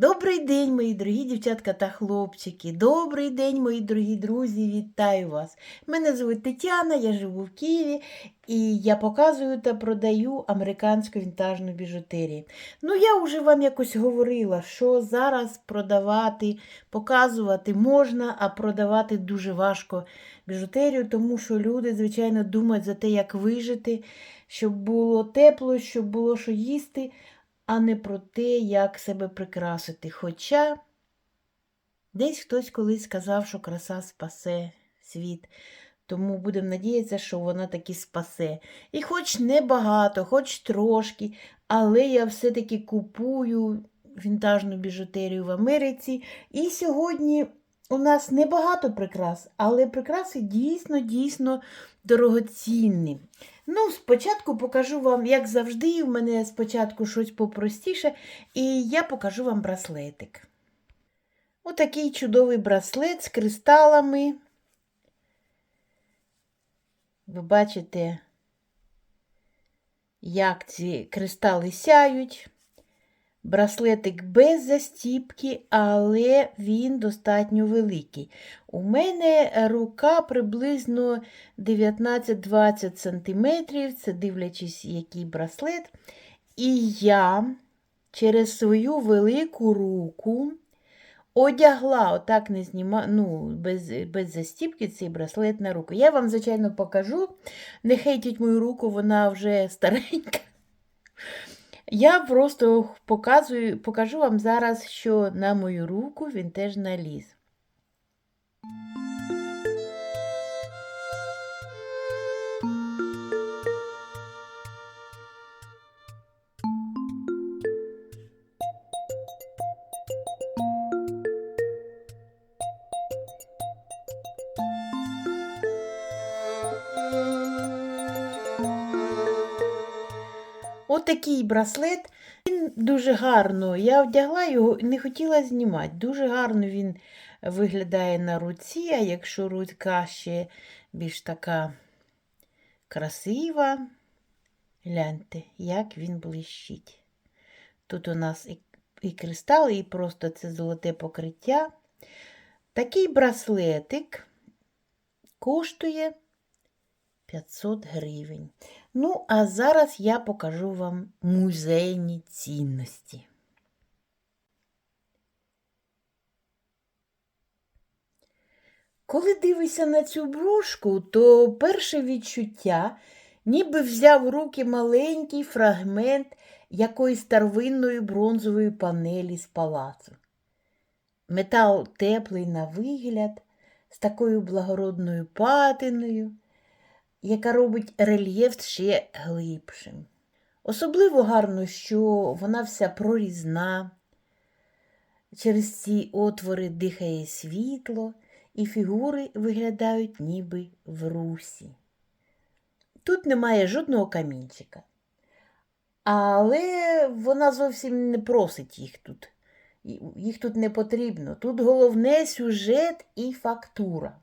Добрий день, мої дорогі дівчатка та хлопчики. Добрий день, мої дорогі друзі, вітаю вас. Мене звуть Тетяна, я живу в Києві і я показую та продаю американську вінтажну біжутерію. Ну, я вже вам якось говорила, що зараз продавати, показувати можна, а продавати дуже важко біжутерію, тому що люди, звичайно, думають за те, як вижити, щоб було тепло, щоб було що їсти а не про те, як себе прикрасити. Хоча десь хтось колись сказав, що краса спасе світ. Тому будемо надіятися, що вона таки спасе. І хоч небагато, хоч трошки, але я все-таки купую вінтажну біжутерію в Америці. І сьогодні у нас небагато прикрас, але прикраси дійсно, дійсно дорогоцінні. Ну, спочатку покажу вам, як завжди, в мене спочатку щось попростіше, і я покажу вам браслетик. Отакий чудовий браслет з кристалами. Ви бачите, як ці кристали сяють. Браслетик без застіпки, але він достатньо великий. У мене рука приблизно 19-20 см, це дивлячись, який браслет. І я через свою велику руку одягла, отак не зніма, ну, без без застіпки цей браслет на руку. Я вам, звичайно, покажу. Не хейтіть мою руку, вона вже старенька. Я просто показую, покажу вам зараз, що на мою руку він теж наліз. Отакий браслет, він дуже гарно. Я вдягла його і не хотіла знімати. Дуже гарно він виглядає на руці, а якщо рука ще більш така красива, гляньте, як він блищить. Тут у нас і, і кристали, і просто це золоте покриття. Такий браслетик коштує 500 гривень. Ну, а зараз я покажу вам музейні цінності. Коли дивишся на цю брошку, то перше відчуття, ніби взяв в руки маленький фрагмент якоїсь старовинної бронзової панелі з палацу. Метал теплий на вигляд, з такою благородною патиною яка робить рельєф ще глибшим. Особливо гарно, що вона вся прорізна, через ці отвори дихає світло, і фігури виглядають ніби в русі. Тут немає жодного камінчика. Але вона зовсім не просить їх тут. Їх тут не потрібно. Тут головне сюжет і фактура.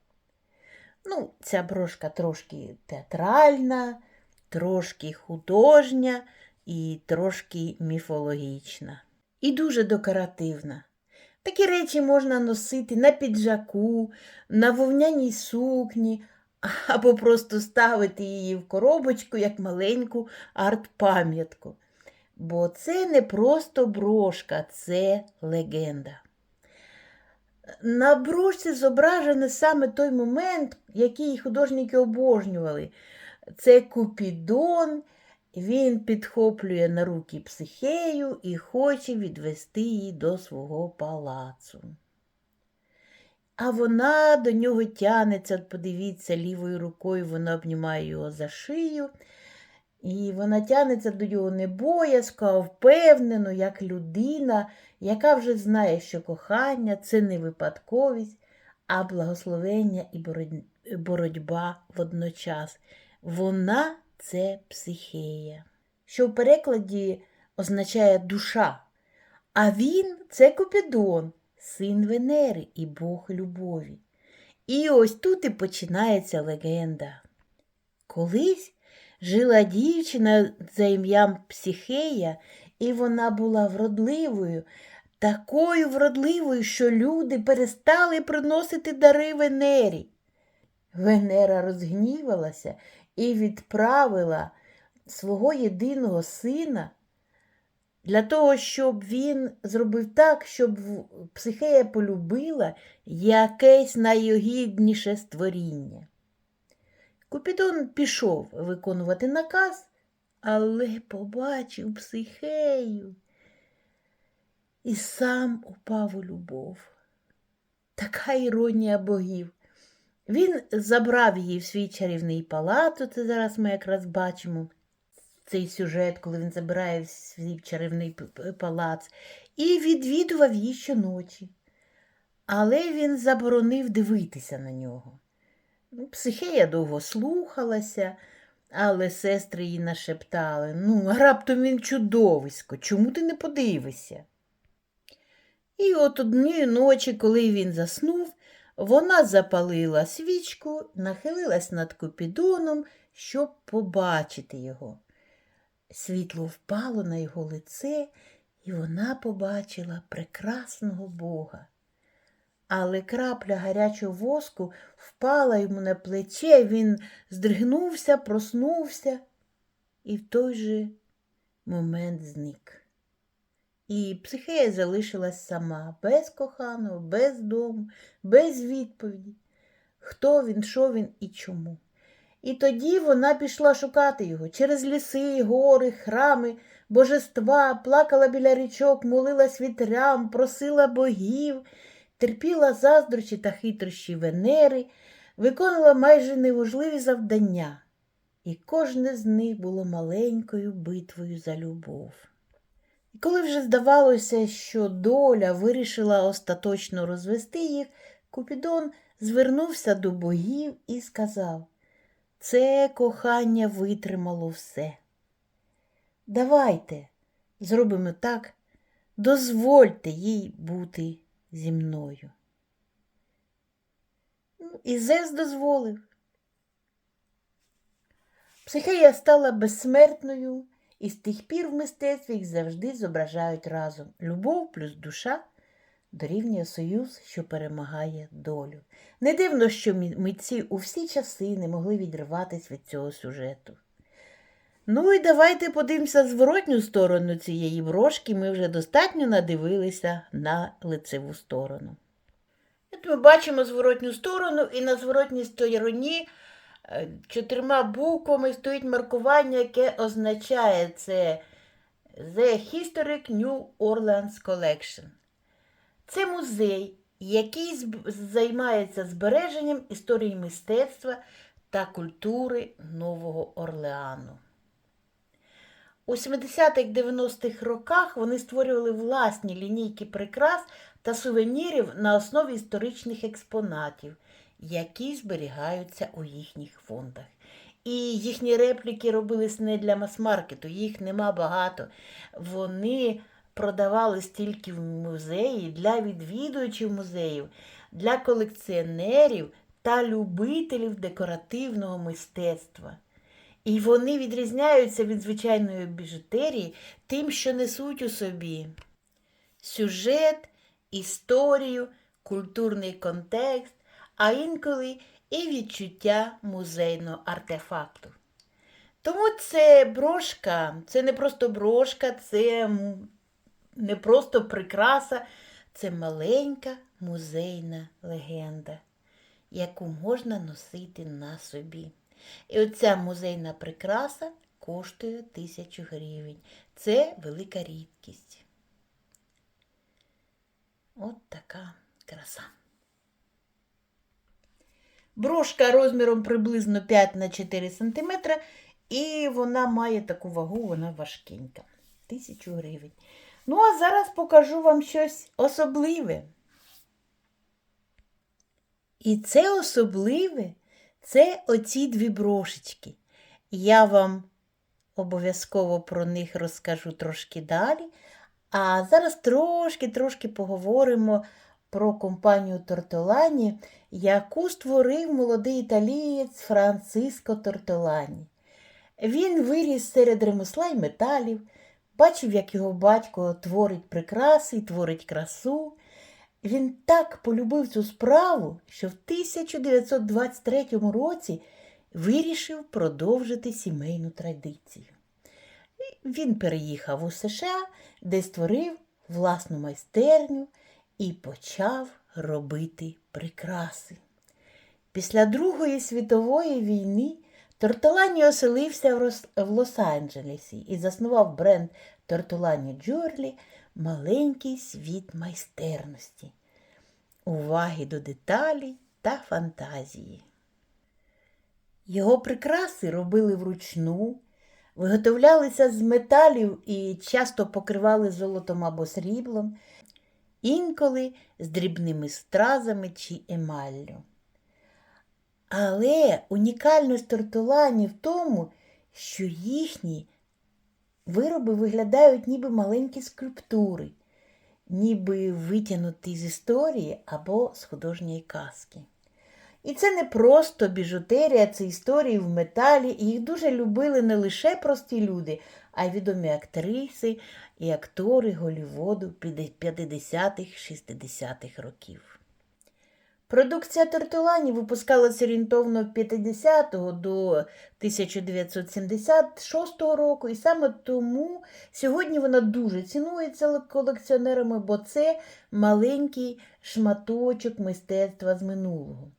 Ну, ця брошка трошки театральна, трошки художня і трошки міфологічна. І дуже декоративна. Такі речі можна носити на піджаку, на вовняній сукні, або просто ставити її в коробочку як маленьку арт-пам'ятку. Бо це не просто брошка, це легенда. На брошці зображений саме той момент, який художники обожнювали. Це Купідон, він підхоплює на руки психею і хоче відвести її до свого палацу. А вона до нього тянеться, подивіться, лівою рукою вона обнімає його за шию. І вона тянеться до його небоязко, впевнено, як людина, яка вже знає, що кохання це не випадковість, а благословення і боротьба водночас. Вона це психея, що в перекладі означає душа. А він це Купідон, син Венери і Бог любові. І ось тут і починається легенда. Колись жила дівчина за ім'ям Психея, і вона була вродливою такою вродливою, що люди перестали приносити дари Венері. Венера розгнівалася і відправила свого єдиного сина для того, щоб він зробив так, щоб психея полюбила якесь найогідніше створіння. Купідон пішов виконувати наказ, але побачив психею і сам упав у любов. Така іронія богів. Він забрав її в свій чарівний палац, це зараз ми якраз бачимо цей сюжет, коли він забирає в свій чарівний палац, і відвідував її щоночі. Але він заборонив дивитися на нього. Ну, Психея довго слухалася, але сестри їй нашептали ну, раптом він чудовисько, чому ти не подивишся? І от однієї ночі, коли він заснув, вона запалила свічку, нахилилась над Купідоном, щоб побачити його. Світло впало на його лице, і вона побачила прекрасного Бога. Але крапля гарячого воску впала йому на плече, він здригнувся, проснувся і в той же момент зник. І психея залишилась сама, без коханого, без дому, без відповіді, хто він, що він і чому. І тоді вона пішла шукати його через ліси, гори, храми, божества, плакала біля річок, молилась вітрям, просила богів, терпіла заздрощі та хитрощі Венери, виконувала майже неважливі завдання, і кожне з них було маленькою битвою за любов. І коли вже здавалося, що доля вирішила остаточно розвести їх, Купідон звернувся до богів і сказав це кохання витримало все. Давайте зробимо так, дозвольте їй бути зі мною. Ну, І Зевс дозволив. Психея стала безсмертною, і з тих пір в мистецтві їх завжди зображають разом. Любов плюс душа дорівнює союз, що перемагає долю. Не дивно, що митці у всі часи не могли відриватись від цього сюжету. Ну і давайте подивимося зворотню сторону цієї брошки. Ми вже достатньо надивилися на лицеву сторону. От ми бачимо зворотню сторону, і на зворотній стороні е, чотирма буквами стоїть маркування, яке означає це The Historic New Orleans Collection. Це музей, який займається збереженням історії мистецтва та культури Нового Орлеану. У 70-х-90-х роках вони створювали власні лінійки прикрас та сувенірів на основі історичних експонатів, які зберігаються у їхніх фондах. І їхні репліки робились не для мас-маркету, їх нема багато. Вони продавались тільки в музеї для відвідувачів музеїв, для колекціонерів та любителів декоративного мистецтва. І вони відрізняються від звичайної біжутерії тим, що несуть у собі сюжет, історію, культурний контекст, а інколи і відчуття музейного артефакту. Тому це брошка, це не просто брошка, це не просто прикраса, це маленька музейна легенда, яку можна носити на собі. І оця музейна прикраса коштує тисячу гривень. Це велика рідкість. От така краса. Брошка розміром приблизно 5 на 4 см, і вона має таку вагу, вона важкенька. Тисячу гривень. Ну, а зараз покажу вам щось особливе. І це особливе це оці дві брошечки. Я вам обов'язково про них розкажу трошки далі. А зараз трошки-трошки поговоримо про компанію Тортолані, яку створив молодий італієць Франциско Тортолані. Він виріс серед ремесла й металів, бачив, як його батько творить прикраси і творить красу. Він так полюбив цю справу, що в 1923 році вирішив продовжити сімейну традицію. Він переїхав у США, де створив власну майстерню і почав робити прикраси. Після Другої світової війни Тортолані оселився в Лос-Анджелесі і заснував бренд Тортолані Джурлі маленький світ майстерності, уваги до деталей та фантазії. Його прикраси робили вручну, виготовлялися з металів і часто покривали золотом або сріблом, інколи з дрібними стразами чи емаллю. Але унікальність тортулані в тому, що їхні вироби виглядають ніби маленькі скульптури, ніби витягнуті з історії або з художньої казки. І це не просто біжутерія, це історії в металі, і їх дуже любили не лише прості люди, а й відомі актриси і актори Голлівуду 50-х-60-х років. Продукція Тортулані випускалася орієнтовно з 50 до 1976 року, і саме тому сьогодні вона дуже цінується колекціонерами, бо це маленький шматочок мистецтва з минулого.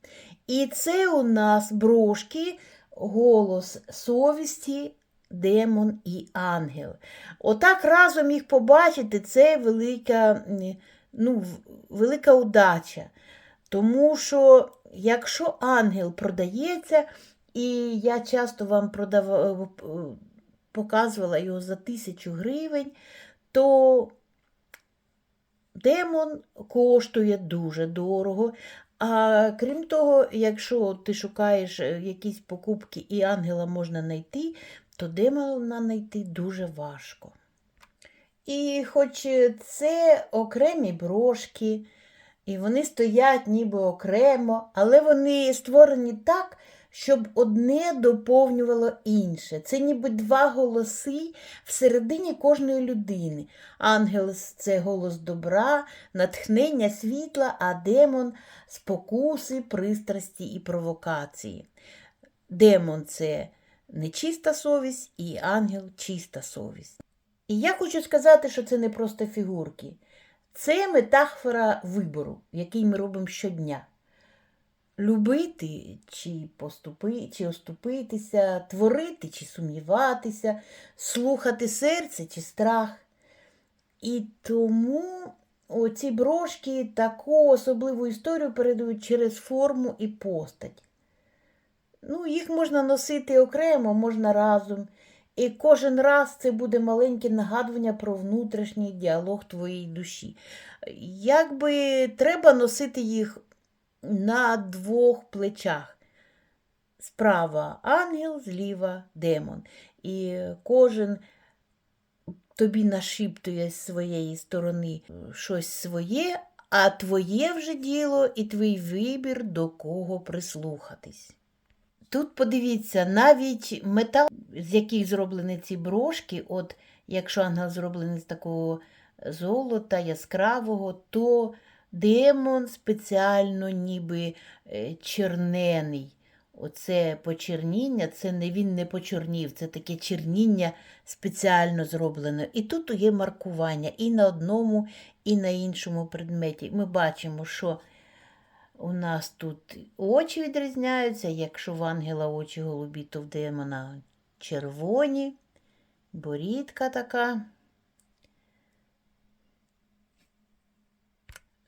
І це у нас брошки, голос совісті, демон і ангел. Отак разом їх побачити це велика, ну, велика удача. Тому що, якщо ангел продається, і я часто вам продав... показувала його за тисячу гривень, то демон коштує дуже дорого. А крім того, якщо ти шукаєш якісь покупки і ангела можна знайти, то демона знайти дуже важко. І хоч це окремі брошки, і вони стоять ніби окремо, але вони створені так, щоб одне доповнювало інше. Це ніби два голоси всередині кожної людини. Ангел це голос добра, натхнення світла, а демон спокуси, пристрасті і провокації. Демон це нечиста совість, і ангел чиста совість. І я хочу сказати, що це не просто фігурки. Це метафора вибору, який ми робимо щодня. Любити чи поступи, чи оступитися, творити чи сумніватися, слухати серце чи страх. І тому оці брошки таку особливу історію передають через форму і постать. Ну, Їх можна носити окремо, можна разом. І кожен раз це буде маленьке нагадування про внутрішній діалог твоєї душі. Якби треба носити їх на двох плечах. Справа ангел, зліва демон. І кожен тобі нашіптує з своєї сторони щось своє, а твоє вже діло і твій вибір, до кого прислухатись. Тут подивіться, навіть метал, з яких зроблені ці брошки, от якщо ангел зроблений з такого золота яскравого, то демон спеціально ніби е, чернений. Оце почерніння, це не він не почорнів, це таке черніння спеціально зроблено. І тут є маркування і на одному, і на іншому предметі. Ми бачимо, що у нас тут очі відрізняються, якщо в ангела очі голубі, то в демона червоні, борідка така.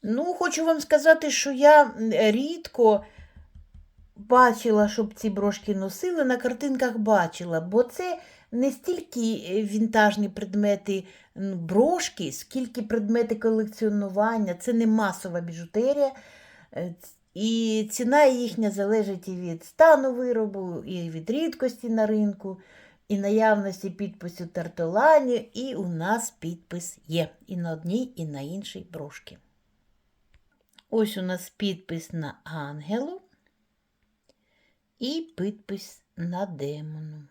Ну, хочу вам сказати, що я рідко бачила, щоб ці брошки носили, на картинках бачила, бо це не стільки вінтажні предмети брошки, скільки предмети колекціонування, це не масова біжутерія. І ціна їхня залежить і від стану виробу, і від рідкості на ринку, і наявності підпису тартолані, і у нас підпис є і на одній, і на іншій брошки. Ось у нас підпис на ангелу і підпис на демону.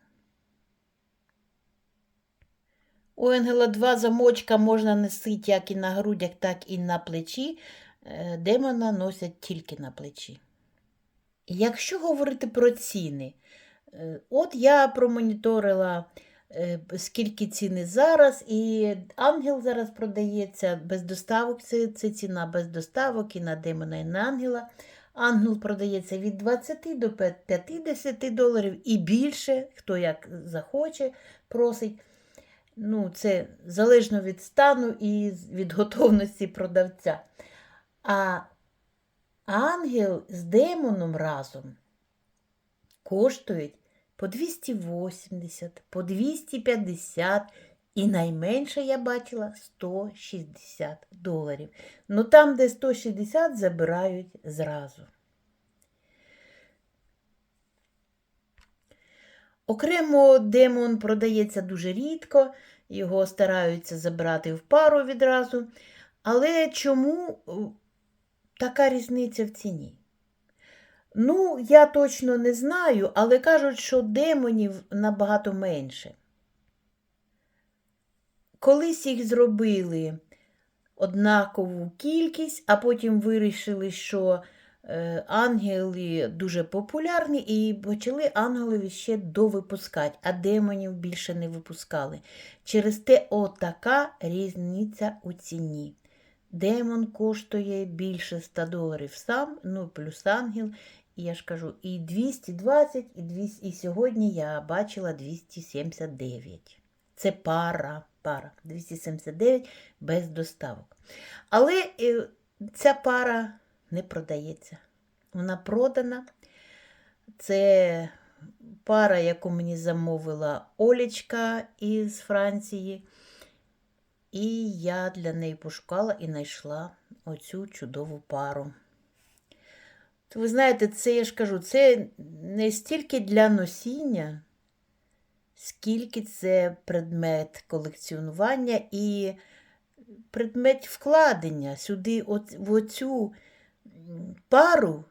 У Ангела два замочка можна носити як і на грудях, так і на плечі. Е, Демона носять тільки на плечі. Якщо говорити про ціни, е, от я промоніторила, е, скільки ціни зараз, і ангел зараз продається без доставок, це, це ціна без доставок і на демона, і на ангела. Ангел продається від 20 до 50 доларів і більше, хто як захоче, просить. Ну, це залежно від стану і від готовності продавця. А ангел з демоном разом коштують по 280, по 250 і найменше я бачила 160 доларів. Ну там, де 160, забирають зразу. Окремо демон продається дуже рідко, його стараються забрати в пару відразу. Але чому така різниця в ціні? Ну, я точно не знаю, але кажуть, що демонів набагато менше. Колись їх зробили однакову кількість, а потім вирішили, що е, ангели дуже популярні, і почали ангелів ще довипускати, а демонів більше не випускали. Через те отака різниця у ціні. Демон коштує більше 100 доларів сам, ну плюс ангел. І я ж кажу, і 220, і 200, і сьогодні я бачила 279. Це пара, пара. 279 без доставок. Але е, ця пара не продається. Вона продана. Це пара, яку мені замовила Олечка із Франції. І я для неї пошукала і знайшла оцю чудову пару. То ви знаєте, це я ж кажу, це не стільки для носіння, скільки це предмет колекціонування і предмет вкладення сюди, в оцю пару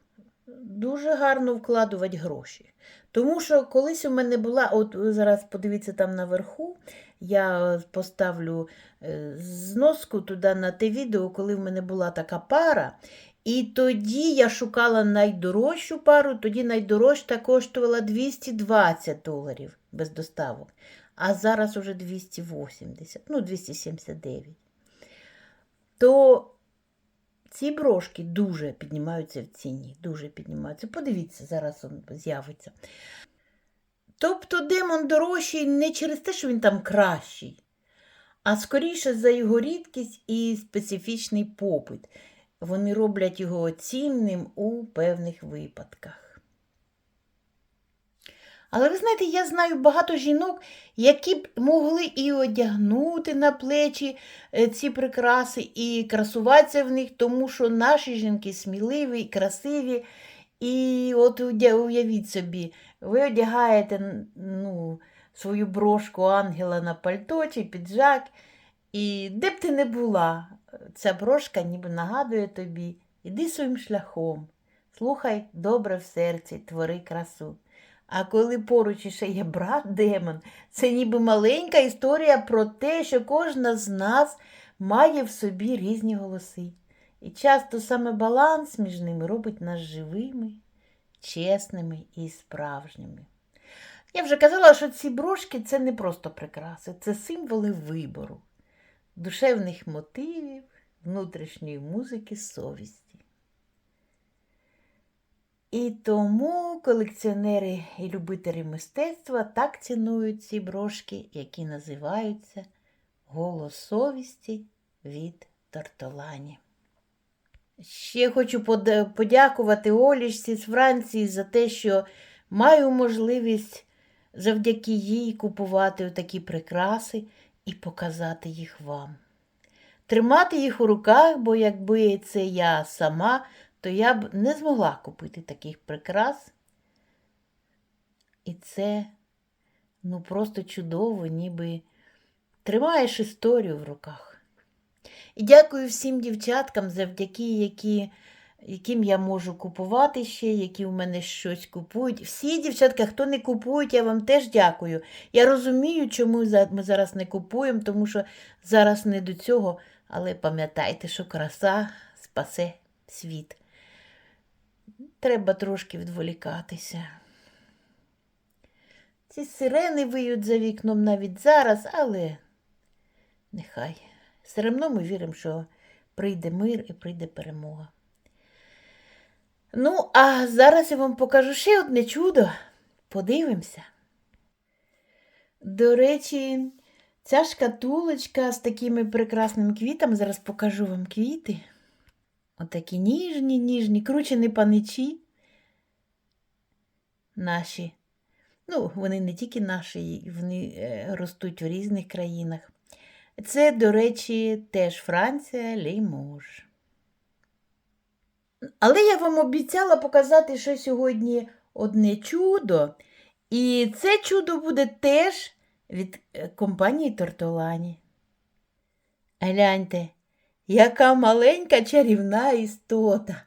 дуже гарно вкладувати гроші. Тому що колись у мене була, от зараз подивіться там наверху, я поставлю е, зноску туди на те відео, коли в мене була така пара. І тоді я шукала найдорожчу пару, тоді найдорожча коштувала 220 доларів без доставок. А зараз уже 280, ну 279. То ці брошки дуже піднімаються в ціні. Дуже піднімаються. Подивіться, зараз він з'явиться. Тобто демон дорожчий не через те, що він там кращий, а скоріше за його рідкість і специфічний попит. Вони роблять його цінним у певних випадках. Але ви знаєте, я знаю багато жінок, які б могли і одягнути на плечі е, ці прикраси, і красуватися в них, тому що наші жінки сміливі, красиві. І от уявіть собі, ви одягаєте ну, свою брошку ангела на пальто чи піджак, і де б ти не була, ця брошка ніби нагадує тобі, іди своїм шляхом, слухай добре в серці, твори красу. А коли поруч іще є брат демон, це ніби маленька історія про те, що кожна з нас має в собі різні голоси. І часто саме баланс між ними робить нас живими, чесними і справжніми. Я вже казала, що ці брошки це не просто прикраси, це символи вибору, душевних мотивів, внутрішньої музики, совісті. І тому колекціонери і любителі мистецтва так цінують ці брошки, які називаються Голос совісті від Тортолані. Ще хочу подякувати Олічці з Франції за те, що маю можливість завдяки їй купувати такі прикраси і показати їх вам. Тримати їх у руках, бо якби це я сама, то я б не змогла купити таких прикрас. І це ну просто чудово, ніби тримаєш історію в руках. І дякую всім дівчаткам, завдяки які яким я можу купувати ще, які в мене щось купують. Всі, дівчатка, хто не купують, я вам теж дякую. Я розумію, чому ми зараз не купуємо, тому що зараз не до цього, але пам'ятайте, що краса спасе світ. Треба трошки відволікатися. Ці сирени виють за вікном навіть зараз, але нехай. Все одно ми віримо, що прийде мир і прийде перемога. Ну, а зараз я вам покажу ще одне чудо. Подивимося. До речі, ця шкатулочка з такими прекрасними квітами, зараз покажу вам квіти. Отакі ніжні, ніжні, кручені паничі. Наші. Ну, вони не тільки наші, вони е, ростуть в різних країнах. Це, до речі, теж Франція, Лімож. Але я вам обіцяла показати, що сьогодні одне чудо. І це чудо буде теж від е, компанії Тортолані. Гляньте, яка маленька чарівна істота.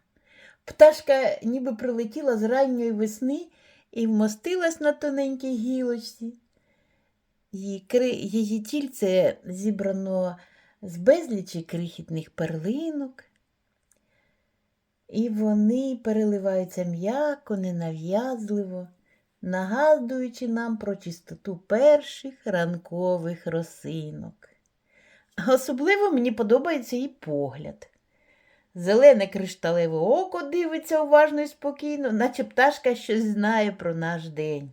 Пташка ніби прилетіла з ранньої весни і вмостилась на тоненькій гілочці. Її, тільце зібрано з безлічі крихітних перлинок, і вони переливаються м'яко, ненав'язливо, нагадуючи нам про чистоту перших ранкових росинок. Особливо мені подобається її погляд. Зелене кришталеве око дивиться уважно і спокійно, наче пташка щось знає про наш день.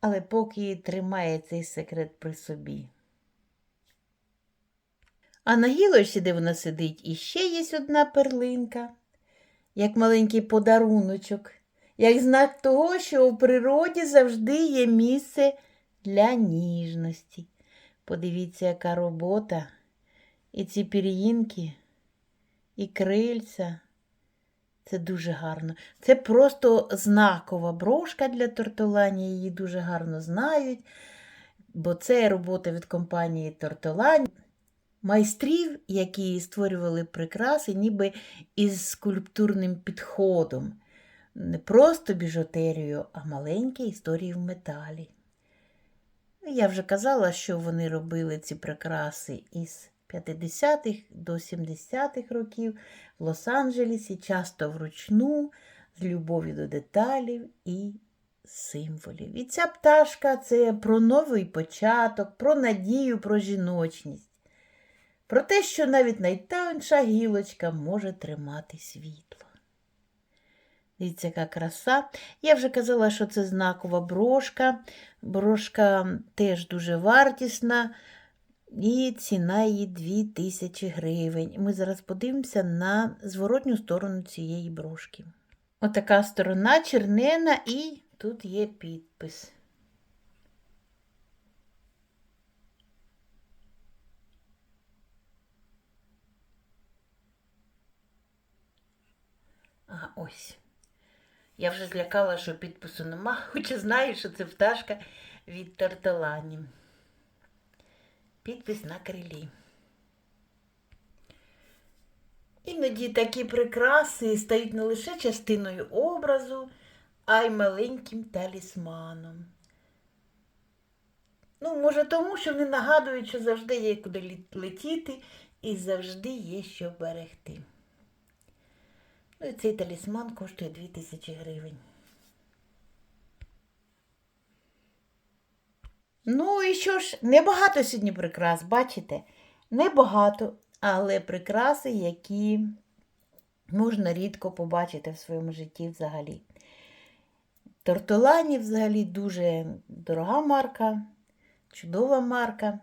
Але поки тримає цей секрет при собі. А на гілочці, де вона сидить, іще є одна перлинка, як маленький подаруночок, як знак того, що в природі завжди є місце для ніжності. Подивіться, яка робота. І ці пір'їнки, і крильця. Це дуже гарно. Це просто знакова брошка для тортолані, її дуже гарно знають, бо це робота від компанії Тортолані. Майстрів, які створювали прикраси, ніби із скульптурним підходом. Не просто біжутерію, а маленькі історії в металі. Я вже казала, що вони робили ці прикраси із 50-х до 70-х років в Лос-Анджелесі, часто вручну, з любов'ю до деталів і символів. І ця пташка це про новий початок, про надію, про жіночність, про те, що навіть найтонша гілочка може тримати світло. Дивіться, яка краса. Я вже казала, що це знакова брошка. Брошка теж дуже вартісна. І ціна її 2000 гривень. Ми зараз подивимося на зворотню сторону цієї брошки. Отака сторона чернена, і тут є підпис. А, ось. Я вже злякала, що підпису нема, хоча знаю, що це пташка від тарталані. Підпис на крилі. Іноді такі прикраси стають не лише частиною образу, а й маленьким талісманом. Ну, може, тому, що вони нагадують, що завжди є куди летіти і завжди є що берегти. Ну і цей талісман коштує 2000 гривень. Ну і що ж, небагато сьогодні прикрас, бачите? Небагато, але прикраси, які можна рідко побачити в своєму житті взагалі. Тортолані взагалі дуже дорога марка, чудова марка.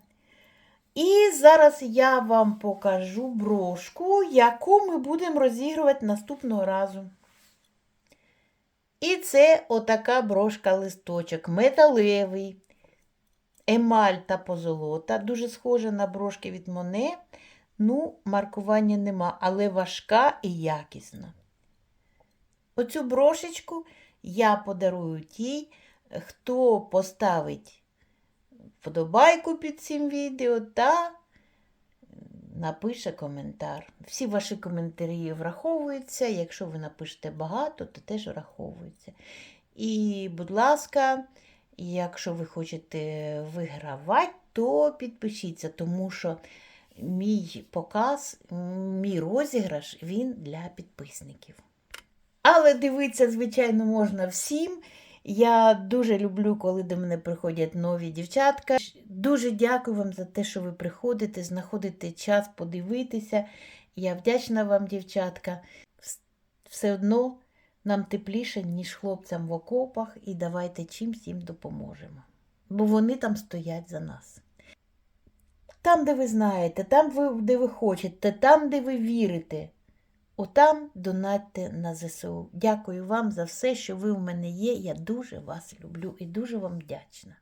І зараз я вам покажу брошку, яку ми будемо розігрувати наступного разу. І це отака брошка-листочок, металевий, емаль та позолота, дуже схожа на брошки від Моне. Ну, маркування нема, але важка і якісна. Оцю брошечку я подарую тій, хто поставить вподобайку під цим відео та напише коментар. Всі ваші коментарі враховуються. Якщо ви напишете багато, то теж враховується. І, будь ласка, якщо ви хочете вигравати, то підпишіться, тому що мій показ, мій розіграш, він для підписників. Але дивитися, звичайно, можна всім. Я дуже люблю, коли до мене приходять нові дівчатка. Дуже дякую вам за те, що ви приходите, знаходите час подивитися. Я вдячна вам, дівчатка. Все одно нам тепліше, ніж хлопцям в окопах, і давайте чимсь їм допоможемо. Бо вони там стоять за нас. Там, де ви знаєте, там, де ви хочете, там, де ви вірите. Отам донатьте на ЗСУ. Дякую вам за все, що ви в мене є. Я дуже вас люблю і дуже вам вдячна.